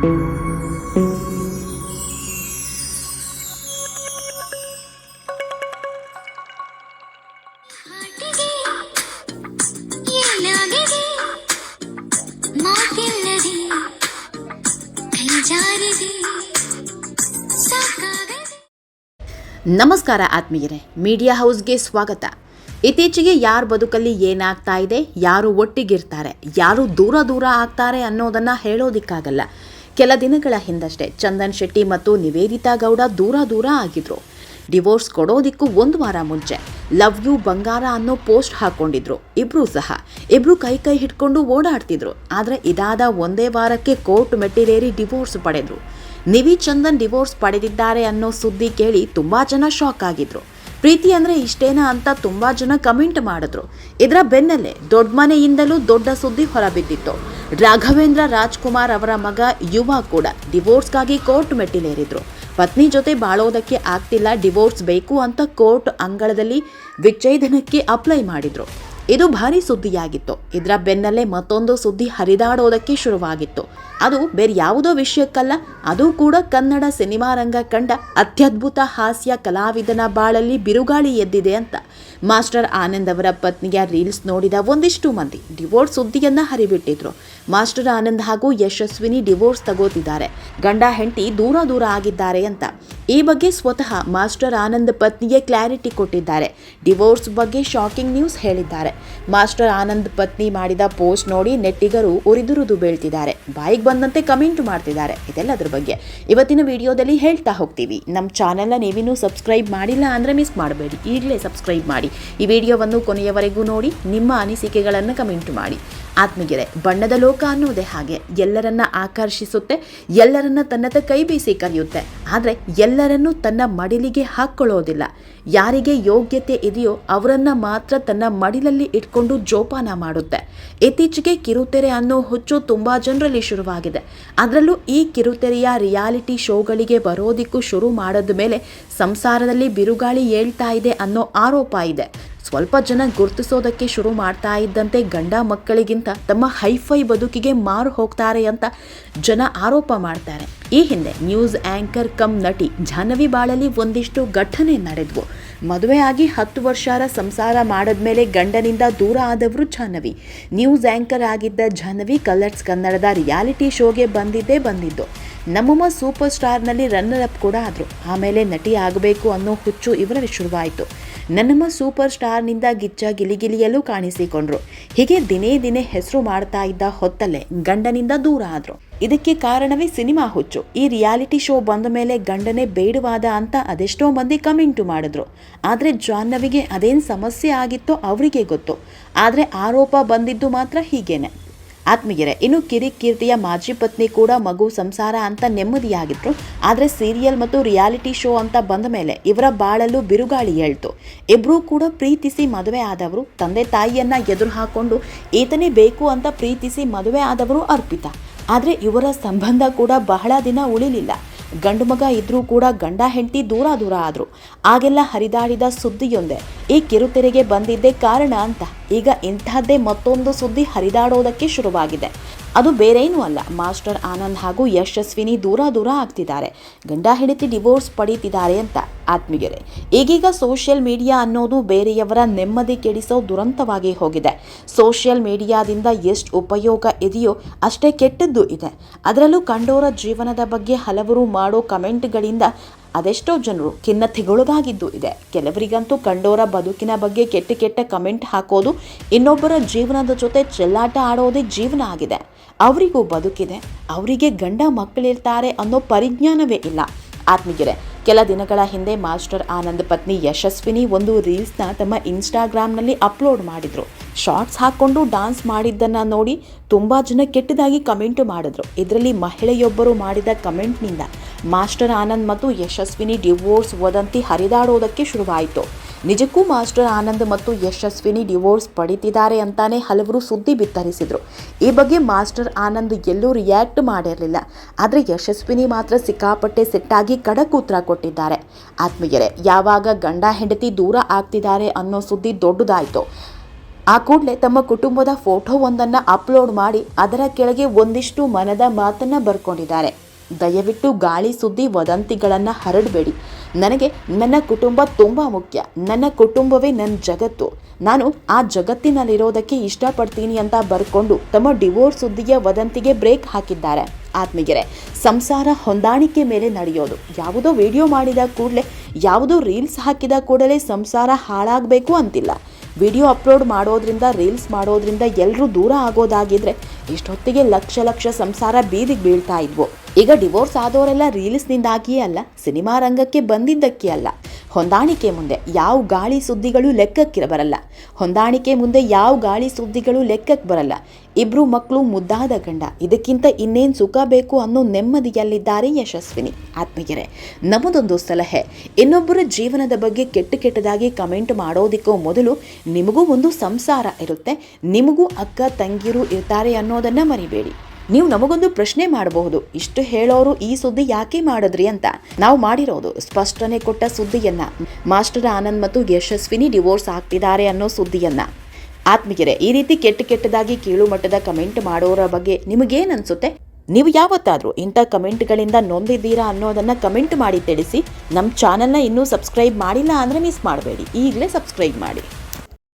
ನಮಸ್ಕಾರ ಆತ್ಮೀಯರೇ ಮೀಡಿಯಾ ಹೌಸ್ಗೆ ಸ್ವಾಗತ. ಇತ್ತೀಚೆಗೆ ಯಾರ ಬದುಕಲ್ಲಿ ಏನಾಗ್ತಾ ಇದೆ, ಯಾರು ಒಟ್ಟಿಗಿರ್ತಾರೆ, ಯಾರು ದೂರ ದೂರ ಆಗ್ತಾರೆ ಅನ್ನೋದನ್ನ ಹೇಳೋದಿಕ್ಕಾಗಲ್ಲ. ಕೆಲ ದಿನಗಳ ಹಿಂದಷ್ಟೇ ಚಂದನ್ ಶೆಟ್ಟಿ ಮತ್ತು ನಿವೇದಿತಾ ಗೌಡ ದೂರ ದೂರ ಆಗಿದ್ರು. ಡಿವೋರ್ಸ್ ಕೊಡೋದಿಕ್ಕೂ ಒಂದು ವಾರ ಮುಂಚೆ ಲವ್ ಯು ಬಂಗಾರ ಅನ್ನೋ ಪೋಸ್ಟ್ ಹಾಕೊಂಡಿದ್ರು. ಇಬ್ರು ಸಹ. ಇಬ್ರು ಕೈ ಕೈ ಹಿಡ್ಕೊಂಡು ಓಡಾಡ್ತಿದ್ರು. ಆದ್ರೆ ಇದಾದ ಒಂದೇ ವಾರಕ್ಕೆ ಕೋರ್ಟ್ ಮೆಟ್ಟಿಲೇರಿ ಡಿವೋರ್ಸ್ ಪಡೆದ್ರು. ನಿವಿ ಚಂದನ್ ಡಿವೋರ್ಸ್ ಪಡೆದಿದ್ದಾರೆ ಅನ್ನೋ ಸುದ್ದಿ ಕೇಳಿ ತುಂಬಾ ಜನ ಶಾಕ್ ಆಗಿದ್ರು. ಪ್ರೀತಿ ಅಂದರೆ ಇಷ್ಟೇನಾ ಅಂತ ತುಂಬ ಜನ ಕಮೆಂಟ್ ಮಾಡಿದ್ರು. ಇದರ ಬೆನ್ನಲ್ಲೇ ದೊಡ್ಡ ಮನೆಯಿಂದಲೂ ದೊಡ್ಡ ಸುದ್ದಿ ಹೊರಬಿದ್ದಿತ್ತು. ರಾಘವೇಂದ್ರ ರಾಜ್ಕುಮಾರ್ ಅವರ ಮಗ ಯುವ ಕೂಡ ಡಿವೋರ್ಸ್ಗಾಗಿ ಕೋರ್ಟ್ ಮೆಟ್ಟಿಲೇರಿದ್ರು. ಪತ್ನಿ ಜೊತೆ ಬಾಳೋದಕ್ಕೆ ಆಗ್ತಿಲ್ಲ, ಡಿವೋರ್ಸ್ ಬೇಕು ಅಂತ ಕೋರ್ಟ್ ಅಂಗಳದಲ್ಲಿ ವಿಚ್ಛೇದನಕ್ಕೆ ಅಪ್ಲೈ ಮಾಡಿದ್ರು. ಇದು ಭಾರಿ ಸುದ್ದಿಯಾಗಿತ್ತು. ಇದರ ಬೆನ್ನಲ್ಲೇ ಮತ್ತೊಂದು ಸುದ್ದಿ ಹರಿದಾಡೋದಕ್ಕೆ ಶುರುವಾಗಿತ್ತು. ಅದು ಬೇರೆ ಯಾವುದೋ ವಿಷಯಕ್ಕಲ್ಲ, ಅದು ಕೂಡ ಕನ್ನಡ ಸಿನಿಮಾ ರಂಗ ಕಂಡ ಅತ್ಯದ್ಭುತ ಹಾಸ್ಯ ಕಲಾವಿದನ ಬಾಳಲ್ಲಿ ಬಿರುಗಾಳಿ ಎದ್ದಿದೆ ಅಂತ. ಮಾಸ್ಟರ್ ಆನಂದ್ ಅವರ ಪತ್ನಿಯ ರೀಲ್ಸ್ ನೋಡಿದ ಒಂದಿಷ್ಟು ಮಂದಿ ಡಿವೋರ್ಸ್ ಸುದ್ದಿಯನ್ನ ಹರಿಬಿಟ್ಟಿದ್ರು. ಮಾಸ್ಟರ್ ಆನಂದ್ ಹಾಗೂ ಯಶಸ್ವಿನಿ ಡಿವೋರ್ಸ್ ತಗೋತಿದ್ದಾರೆ. ಗಂಡ ಹೆಂಡತಿ ದೂರ ದೂರ ಆಗಿದ್ದಾರೆ ಅಂತ. ಈ ಬಗ್ಗೆ ಸ್ವತಃ ಮಾಸ್ಟರ್ ಆನಂದ್ ಪತ್ನಿಗೆ ಕ್ಲಾರಿಟಿ ಕೊಟ್ಟಿದ್ದಾರೆ. ಡಿವೋರ್ಸ್ ಬಗ್ಗೆ ಶಾಕಿಂಗ್ ನ್ಯೂಸ್ ಹೇಳಿದ್ದಾರೆ. ಮಾಸ್ಟರ್ ಆನಂದ್ ಪತ್ನಿ ಮಾಡಿದ ಪೋಸ್ಟ್ ನೋಡಿ ನೆಟ್ಟಿಗರು ಉರಿದುರುದು ಬೀಳ್ತಿದ್ದಾರೆ. ಬಾಯಿಗೆ ಬಂದಂತೆ ಕಮೆಂಟ್ ಮಾಡ್ತಿದ್ದಾರೆ. ಇದೆಲ್ಲದ್ರ ಬಗ್ಗೆ ಇವತ್ತಿನ ವಿಡಿಯೋದಲ್ಲಿ ಹೇಳ್ತಾ ಹೋಗ್ತೀವಿ. ನಮ್ಮ ಚಾನೆಲ್ನ ನೀವಿನ್ನೂ ಸಬ್ಸ್ಕ್ರೈಬ್ ಮಾಡಿಲ್ಲ ಅಂದರೆ ಮಿಸ್ ಮಾಡಬೇಡಿ. ಈಗಲೇ ಸಬ್ಸ್ಕ್ರೈಬ್ ಮಾಡಿ. ಈ ವಿಡಿಯೋವನ್ನು ಕೊನೆಯವರೆಗೂ ನೋಡಿ, ನಿಮ್ಮ ಅನಿಸಿಕೆಗಳನ್ನು ಕಮೆಂಟ್ ಮಾಡಿ. ಆತ್ಮಗೆರೆ. ಬಣ್ಣದ ಲೋಕ ಅನ್ನೋದೇ ಹಾಗೆ. ಎಲ್ಲರನ್ನ ಆಕರ್ಷಿಸುತ್ತೆ, ಎಲ್ಲರನ್ನ ತನ್ನತ್ತ ಕೈ ಬೀಸಿ ಕರೆಯುತ್ತೆ. ಆದರೆ ಎಲ್ಲರನ್ನೂ ತನ್ನ ಮಡಿಲಿಗೆ ಹಾಕ್ಕೊಳ್ಳೋದಿಲ್ಲ ಯಾರಿಗೆ ಯೋಗ್ಯತೆ ಇದೆಯೋ ಅವರನ್ನ ಮಾತ್ರ ತನ್ನ ಮಡಿಲಲ್ಲಿ ಇಟ್ಕೊಂಡು ಜೋಪಾನ ಮಾಡುತ್ತೆ. ಇತ್ತೀಚೆಗೆ ಕಿರುತೆರೆ ಅನ್ನೋ ಹುಚ್ಚು ತುಂಬಾ ಜನರಲ್ಲಿ ಶುರುವಾಗಿದೆ. ಅದರಲ್ಲೂ ಈ ಕಿರುತೆರೆಯ ರಿಯಾಲಿಟಿ ಶೋಗಳಿಗೆ ಬರೋದಿಕ್ಕೂ ಶುರು ಮಾಡಿದ ಮೇಲೆ ಸಂಸಾರದಲ್ಲಿ ಬಿರುಗಾಳಿ ಏಳ್ತಾ ಇದೆ ಅನ್ನೋ ಆರೋಪ ಇದೆ. ಸ್ವಲ್ಪ ಜನ ಗುರುತಿಸೋದಕ್ಕೆ ಶುರು ಮಾಡ್ತಾ ಇದ್ದಂತೆ ಗಂಡ ಮಕ್ಕಳಿಗಿಂತ ತಮ್ಮ ಹೈಫೈ ಬದುಕಿಗೆ ಮಾರು ಹೋಗ್ತಾರೆ ಅಂತ ಜನ ಆರೋಪ ಮಾಡ್ತಾರೆ. ಈ ಹಿಂದೆ ನ್ಯೂಸ್ ಆಂಕರ್ ಕಮ್ ನಟಿ ಜಾಹ್ನವಿ ಬಾಳಲ್ಲಿ ಒಂದಿಷ್ಟು ಘಟನೆ ನಡೆದ್ವು. ಮದುವೆ ಆಗಿ ಹತ್ತು ವರ್ಷಾರ ಸಂಸಾರ ಮಾಡಿದ್ಮೇಲೆ ಗಂಡನಿಂದ ದೂರ ಆದವರು ಜಾಹ್ನವಿ. ನ್ಯೂಸ್ ಆಂಕರ್ ಆಗಿದ್ದ ಜಾಹ್ನವಿ ಕಲರ್ಸ್ ಕನ್ನಡದ ರಿಯಾಲಿಟಿ ಶೋಗೆ ಬಂದಿದ್ದೇ ಬಂದಿದ್ದು. ನಮ್ಮಮ್ಮ ಸೂಪರ್ ಸ್ಟಾರ್ನಲ್ಲಿ ರನ್ನರ್ ಅಪ್ ಕೂಡ ಆದರು. ಆಮೇಲೆ ನಟಿ ಆಗಬೇಕು ಅನ್ನೋ ಹುಚ್ಚು ಇವರಲ್ಲಿ ಶುರುವಾಯಿತು. ನನ್ನಮ್ಮ ಸೂಪರ್ ಸ್ಟಾರ್ನಿಂದ ಗಿಚ್ಚ ಗಿಲಿಗಿಲಿಯಲ್ಲೂ ಕಾಣಿಸಿಕೊಂಡ್ರು. ಹೀಗೆ ದಿನೇ ದಿನೇ ಹೆಸರು ಮಾಡ್ತಾ ಇದ್ದ ಹೊತ್ತಲ್ಲೇ ಗಂಡನಿಂದ ದೂರ ಆದರು. ಇದಕ್ಕೆ ಕಾರಣವೇ ಸಿನಿಮಾ ಹುಚ್ಚು. ಈ ರಿಯಾಲಿಟಿ ಶೋ ಬಂದ ಮೇಲೆ ಗಂಡನೇ ಬೇಡವಾದ ಅಂತ ಅದೆಷ್ಟೋ ಮಂದಿ ಕಮೆಂಟು ಮಾಡಿದ್ರು. ಆದರೆ ಜಾಹ್ನವಿಗೆ ಅದೇನು ಸಮಸ್ಯೆ ಆಗಿತ್ತೋ ಅವರಿಗೆ ಗೊತ್ತು. ಆದರೆ ಆರೋಪ ಬಂದಿದ್ದು ಮಾತ್ರ ಹೀಗೇನೆ. ಆತ್ಮೀಯರೇ, ಇನ್ನು ಕಿರಿಕೀರ್ತಿಯ ಮಾಜಿ ಪತ್ನಿ ಕೂಡ ಮಗು ಸಂಸಾರ ಅಂತ ನೆಮ್ಮದಿಯಾಗಿದ್ರು. ಆದರೆ ಸೀರಿಯಲ್ ಮತ್ತು ರಿಯಾಲಿಟಿ ಶೋ ಅಂತ ಬಂದ ಮೇಲೆ ಇವರ ಬಾಳಲ್ಲೂ ಬಿರುಗಾಳಿ ಹೇಳ್ತು ಇಬ್ಬರೂ ಕೂಡ ಪ್ರೀತಿಸಿ ಮದುವೆ ಆದವರು, ತಂದೆ ತಾಯಿಯನ್ನ ಎದುರು ಹಾಕೊಂಡು ಈತನೇ ಬೇಕು ಅಂತ ಪ್ರೀತಿಸಿ ಮದುವೆ ಆದವರು ಅರ್ಪಿತ. ಆದರೆ ಇವರ ಸಂಬಂಧ ಕೂಡ ಬಹಳ ದಿನ ಉಳಿಲಿಲ್ಲ. ಗಂಡು ಮಗ ಇದ್ರೂ ಕೂಡ ಗಂಡ ಹೆಂಡತಿ ದೂರ ದೂರ ಆದ್ರು. ಆಗೆಲ್ಲ ಹರಿದಾಡಿದ ಸುದ್ದಿಯೊಂದೇ. ಈ ಕಿರುತೆರೆಗೆ ಬಂದಿದ್ದೇ ಕಾರಣ ಅಂತ. ಈಗ ಇಂತಹದ್ದೇ ಮತ್ತೊಂದು ಸುದ್ದಿ ಹರಿದಾಡೋದಕ್ಕೆ ಶುರುವಾಗಿದೆ. ಅದು ಬೇರೇನೂ ಅಲ್ಲ. ಮಾಸ್ಟರ್ ಆನಂದ್ ಹಾಗೂ ಯಶಸ್ವಿನಿ ದೂರ ದೂರ ಆಗ್ತಿದ್ದಾರೆ. ಗಂಡ ಹೆಂಡತಿ ಡಿವೋರ್ಸ್ ಪಡೀತಿದ್ದಾರೆ ಅಂತ ಆತ್ಮಿಗೆರೆ ಈಗೀಗ ಸೋಷಿಯಲ್ ಮೀಡಿಯಾ ಅನ್ನೋದು ಬೇರೆಯವರ ನೆಮ್ಮದಿ ಕೆಡಿಸೋ ದುರಂತವಾಗಿ ಹೋಗಿದೆ. ಸೋಷಿಯಲ್ ಮೀಡಿಯಾದಿಂದ ಎಷ್ಟು ಉಪಯೋಗ ಇದೆಯೋ ಅಷ್ಟೇ ಕೆಟ್ಟದ್ದು ಇದೆ. ಅದರಲ್ಲೂ ಕಂಡೋರ ಜೀವನದ ಬಗ್ಗೆ ಹಲವರು ಮಾಡೋ ಕಮೆಂಟ್ಗಳಿಂದ ಅದೆಷ್ಟೋ ಜನರು ಖಿನ್ನತೆಗೊಳಗಾಗಿದ್ದು ಇದೆ. ಕೆಲವರಿಗಂತೂ ಕಂಡೋರ ಬದುಕಿನ ಬಗ್ಗೆ ಕೆಟ್ಟ ಕೆಟ್ಟ ಕಮೆಂಟ್ ಹಾಕೋದು, ಇನ್ನೊಬ್ಬರ ಜೀವನದ ಜೊತೆ ಚೆಲ್ಲಾಟ ಆಡೋದೇ ಜೀವನ ಆಗಿದೆ. ಅವರಿಗೂ ಬದುಕಿದೆ, ಅವರಿಗೆ ಗಂಡ ಮಕ್ಕಳಿರ್ತಾರೆ ಅನ್ನೋ ಪರಿಜ್ಞಾನವೇ ಇಲ್ಲ. ಆತ್ಮೀಯರೇ ಕೆಲ ದಿನಗಳ ಹಿಂದೆ ಮಾಸ್ಟರ್ ಆನಂದ್ ಪತ್ನಿ ಯಶಸ್ವಿನಿ ಒಂದು ರೀಲ್ಸ್ನ ತಮ್ಮ ಇನ್ಸ್ಟಾಗ್ರಾಮ್ನಲ್ಲಿ ಅಪ್ಲೋಡ್ ಮಾಡಿದರು. ಶಾರ್ಟ್ಸ್ ಹಾಕ್ಕೊಂಡು ಡಾನ್ಸ್ ಮಾಡಿದ್ದನ್ನು ನೋಡಿ ತುಂಬ ಜನ ಕೆಟ್ಟದಾಗಿ ಕಮೆಂಟ್ ಮಾಡಿದ್ರು. ಇದರಲ್ಲಿ ಮಹಿಳೆಯೊಬ್ಬರು ಮಾಡಿದ ಕಮೆಂಟ್ನಿಂದ ಮಾಸ್ಟರ್ ಆನಂದ್ ಮತ್ತು ಯಶಸ್ವಿನಿ ಡಿವೋರ್ಸ್ ವದಂತಿ ಹರಿದಾಡೋದಕ್ಕೆ ಶುರುವಾಯಿತು. ನಿಜಕ್ಕೂ ಮಾಸ್ಟರ್ ಆನಂದ್ ಮತ್ತು ಯಶಸ್ವಿನಿ ಡಿವೋರ್ಸ್ ಪಡಿತಿದ್ದಾರೆ ಅಂತಾನೆ ಹಲವರು ಸುದ್ದಿ ಬಿತ್ತರಿಸಿದ್ರು. ಈ ಬಗ್ಗೆ ಮಾಸ್ಟರ್ ಆನಂದ್ ಎಲ್ಲೂ ರಿಯಾಕ್ಟ್ ಮಾಡಿರಲಿಲ್ಲ. ಆದರೆ ಯಶಸ್ವಿನಿ ಮಾತ್ರ ಸಿಕ್ಕಾಪಟ್ಟೆ ಸೆಟ್ಟಾಗಿ ಖಡಕ್ ಉತ್ತರ ಕೊಟ್ಟಿದ್ದಾರೆ. ಆತ್ಮೀಯರೇ, ಯಾವಾಗ ಗಂಡ ಹೆಂಡತಿ ದೂರ ಆಗ್ತಿದ್ದಾರೆ ಅನ್ನೋ ಸುದ್ದಿ ದೊಡ್ಡದಾಯಿತು. ಆ ಕೂಡಲೇ ತಮ್ಮ ಕುಟುಂಬದ ಫೋಟೋವೊಂದನ್ನು ಅಪ್ಲೋಡ್ ಮಾಡಿ ಅದರ ಕೆಳಗೆ ಒಂದಿಷ್ಟು ಮನದ ಮಾತನ್ನು ಬರ್ಕೊಂಡಿದ್ದಾರೆ. ದಯವಿಟ್ಟು ಗಾಳಿ ಸುದ್ದಿ ವದಂತಿಗಳನ್ನು ಹರಡಬೇಡಿ. ನನಗೆ ನನ್ನ ಕುಟುಂಬ ತುಂಬ ಮುಖ್ಯ. ನನ್ನ ಕುಟುಂಬವೇ ನನ್ನ ಜಗತ್ತು. ನಾನು ಆ ಜಗತ್ತಿನಲ್ಲಿರೋದಕ್ಕೆ ಇಷ್ಟಪಡ್ತೀನಿ ಅಂತ ಬರ್ಕೊಂಡು ತಮ್ಮ ಡಿವೋರ್ಸ್ ಸುದ್ದಿಯ ವದಂತಿಗೆ ಬ್ರೇಕ್ ಹಾಕಿದ್ದಾರೆ. ಆತ್ಮೀಗೆರೆ ಸಂಸಾರ ಹೊಂದಾಣಿಕೆ ಮೇಲೆ ನಡೆಯೋದು. ಯಾವುದೋ ವಿಡಿಯೋ ಮಾಡಿದ ಕೂಡಲೇ, ಯಾವುದೋ ರೀಲ್ಸ್ ಹಾಕಿದ ಕೂಡಲೇ ಸಂಸಾರ ಹಾಳಾಗಬೇಕು ಅಂತಿಲ್ಲ. ವಿಡಿಯೋ ಅಪ್ಲೋಡ್ ಮಾಡೋದ್ರಿಂದ, ರೀಲ್ಸ್ ಮಾಡೋದ್ರಿಂದ ಎಲ್ಲರೂ ದೂರ ಆಗೋದಾಗಿದ್ರೆ, ಇಷ್ಟೊತ್ತಿಗೆ ಲಕ್ಷ ಲಕ್ಷ ಸಂಸಾರ ಬೀದಿಗೆ ಬೀಳ್ತಾ ಇದ್ವು. ಈಗ ಡಿವೋರ್ಸ್ ಆದವರೆಲ್ಲ ರೀಲ್ಸ್ನಿಂದಾಗಿಯೇ ಅಲ್ಲ, ಸಿನಿಮಾ ರಂಗಕ್ಕೆ ಬಂದಿದ್ದಕ್ಕೆ ಅಲ್ಲ. ಹೊಂದಾಣಿಕೆ ಮುಂದೆ ಯಾವ ಗಾಳಿ ಸುದ್ದಿಗಳು ಲೆಕ್ಕಕ್ಕೆ ಬರಲ್ಲ. ಹೊಂದಾಣಿಕೆ ಮುಂದೆ ಯಾವ ಗಾಳಿ ಸುದ್ದಿಗಳು ಲೆಕ್ಕಕ್ಕೆ ಬರಲ್ಲ. ಇಬ್ರು ಮಕ್ಕಳು ಮುದ್ದಾದ ಗಂಡ, ಇದಕ್ಕಿಂತ ಇನ್ನೇನು ಸುಖ ಬೇಕು ಅನ್ನೋ ನೆಮ್ಮದಿಯಲ್ಲಿದ್ದಾರೆ ಯಶಸ್ವಿನಿ, ಆತ್ಮೀಯರೇ. ನಮ್ಮದೊಂದು ಸಲಹೆ, ಇನ್ನೊಬ್ಬರ ಜೀವನದ ಬಗ್ಗೆ ಕೆಟ್ಟ ಕೆಟ್ಟದಾಗಿ ಕಮೆಂಟ್ ಮಾಡೋದಕ್ಕೂ ಮೊದಲು ನಿಮಗೂ ಒಂದು ಸಂಸಾರ ಇರುತ್ತೆ, ನಿಮಗೂ ಅಕ್ಕ, ತಂಗಿರು ಇರ್ತಾರೆ ಅನ್ನೋದನ್ನು ಮರಿಬೇಡಿ. ನೀವು ನಮಗೊಂದು ಪ್ರಶ್ನೆ ಮಾಡಬಹುದು. ಇಷ್ಟು ಹೇಳೋರು ಈ ಸುದ್ದಿ ಯಾಕೆ ಮಾಡಿದ್ರಿ ಅಂತ. ನಾವು ಮಾಡಿರೋದು ಸ್ಪಷ್ಟನೆ ಕೊಟ್ಟ ಸುದ್ದಿಯನ್ನ. ಮಾಸ್ಟರ್ ಆನಂದ್ ಮತ್ತು ಯಶಸ್ವಿನಿ ಡಿವೋರ್ಸ್ ಆಗ್ತಿದ್ದಾರೆ ಅನ್ನೋ ಸುದ್ದಿಯನ್ನ. ಆತ್ಮಿಗೆರೆ ಈ ರೀತಿ ಕೆಟ್ಟ ಕೆಟ್ಟದಾಗಿ ಕೀಳು ಮಟ್ಟದ ಕಮೆಂಟ್ ಮಾಡೋರ ಬಗ್ಗೆ ನಿಮಗೇನು ಅನ್ಸುತ್ತೆ? ನೀವು ಯಾವತ್ತಾದರೂ ಇಂಥ ಕಮೆಂಟ್ಗಳಿಂದ ನೊಂದಿದ್ದೀರಾ ಅನ್ನೋದನ್ನ ಕಮೆಂಟ್ ಮಾಡಿ ತಿಳಿಸಿ. ನಮ್ಮ ಚಾನಲ್ನ ಇನ್ನೂ ಸಬ್ಸ್ಕ್ರೈಬ್ ಮಾಡಿಲ್ಲ ಅಂದರೆ ಮಿಸ್ ಮಾಡಬೇಡಿ. ಈಗಲೇ ಸಬ್ಸ್ಕ್ರೈಬ್ ಮಾಡಿ.